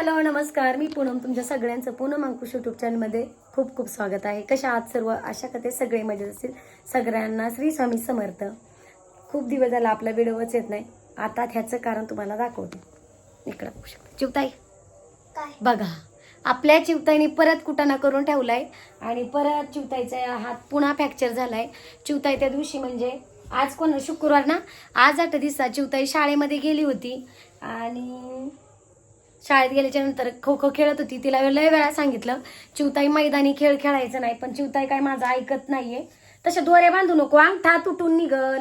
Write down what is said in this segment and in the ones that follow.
Hello नमस्कार. मी पूनम तुमच्या सगळ्यांचं पूनम अंकुश युट्यूब चॅनलमध्ये खूप खूप स्वागत आहे. कशा आहात सर्व? आशा करते सगळे मजेत असतील. सगळ्यांना श्री स्वामी समर्थ. खूप दिवस झाला आपला व्हिडिओच येत नाही. आता ह्याचं कारण तुम्हाला दाखवते. इकडं बघू शकता. चिवताई. बघा. आपल्या चिवताईने परत कुटाणा करून ठेवलाय. आणि परत चिवताईचा हात पुन्हा फ्रॅक्चर झालाय. चिवताई त्या दिवशी म्हणजे आज कोण? शुक्रवार ना? आज आठ दिवसा चिवताई शाळेमध्ये गेली होती. आणि शाळेत गेल्याच्यानंतर खो खो खेळत होती. तिला लय वेळा सांगितलं चिवताई मैदानी खेळ खेळायचं नाही पण चिवताई काय माझं ऐकत नाहीये. तशा दोरे बांधू नको अंगठा तुटून निघल.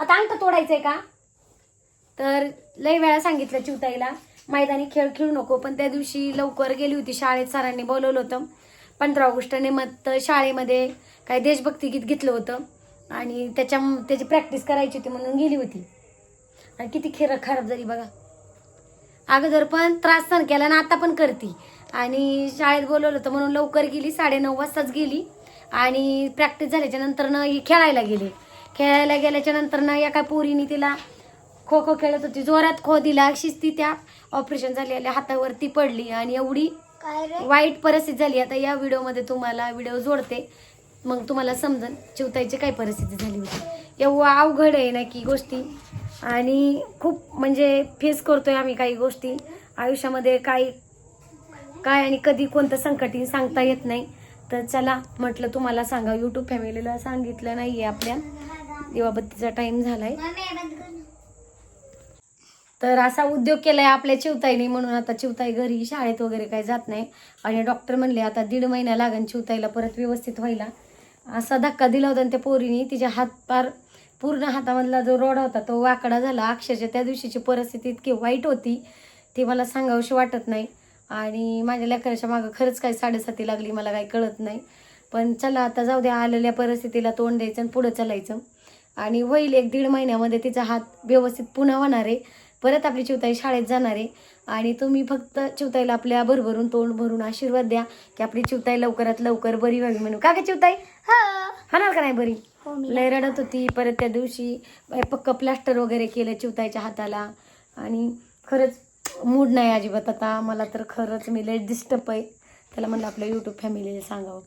आता अंगठा तोडायचंय का? तर लय वेळा सांगितलं चिवताईला मैदानी खेळ खेळू नको पण त्या दिवशी लवकर गेली होती शाळेत सरांनी बोलवलं होतं. पंधरा ऑगस्ट निमित्त शाळेमध्ये काही देशभक्ती गीत घेतलं होतं आणि त्याच्या त्याची प्रॅक्टिस करायची होती म्हणून गेली होती. आणि किती खेळ खराब झाली बघा. अगोदर पण त्रास सहन केला ना आता पण करती. आणि शाळेत बोलवलं होतं म्हणून लवकर गेली साडेनऊ वाजताच गेली. आणि प्रॅक्टिस झाल्याच्यानंतर न ही खेळायला गेली. खेळायला गेल्याच्यानंतर ना एका पोरीने तिला खो खो खेळत होती. जोरात खो दिला अशीच ती त्या ऑपरेशन झालेल्या हातावरती पडली आणि एवढी वाईट परिस्थिती झाली. आता या व्हिडिओमध्ये तुम्हाला व्हिडिओ जोडते. मग तुम्हाला समजन चिवताईची काय परिस्थिती झाली होती. एवढं अवघड आहे ना की गोष्टी. आणि खूप म्हणजे फेस करतोय आम्ही काही गोष्टी. आयुष्यामध्ये काही काय आणि कधी कोणतं संकट सांगता येत नाही. तर चला म्हटलं तुम्हाला सांगा यूट्यूब फॅमिलीला सांगितलं नाही आहे आपल्या. दिवाबत्तीचा टाईम झालाय. आहे तर असा उद्योग केलाय आपल्या चिवताईने म्हणून आता चिवताई घरी शाळेत वगैरे काही जात नाही. आणि डॉक्टर म्हणले आता दीड महिना लागन चिवताईला परत व्यवस्थित व्हायला. असा धक्का दिला होता आणि त्या पोरीने तिच्या हात पार पूर्ण हातामधला जो रोड होता तो वाकडा झाला. अक्षरशः त्या दिवशीची परिस्थिती इतकी वाईट होती ती मला सांगावशी वाटत नाही. आणि माझ्या लेकराच्या मागं खरंच काही साडेसाती लागली मला काही कळत नाही. पण चला आता जाऊ द्या आलेल्या परिस्थितीला तोंड द्यायचं आणि पुढं चालायचं. आणि होईल एक दीड महिन्यामध्ये तिचा हात व्यवस्थित पुन्हा होणार आहे. परत आपली चिवताई शाळेत जाणार आहे. आणि तुम्ही फक्त चिवताईला आपल्या भरभरून तोंड भरून आशीर्वाद द्या की आपली चिवताई लवकरात लवकर बरी व्हावी म्हणून. का ग चिवताई? हो. होणार का नाही बरी? हो लय रडत होती. परत त्या दिवशी पक्क प्लास्टर वगैरे केलं चिवतायच्या हाताला. आणि खरंच मूड नाही अजिबात आता. मला तर खरंच मी लय डिस्टर्ब आहे. त्याला म्हणलं आपल्या यूट्यूब फॅमिलीला सांगावं.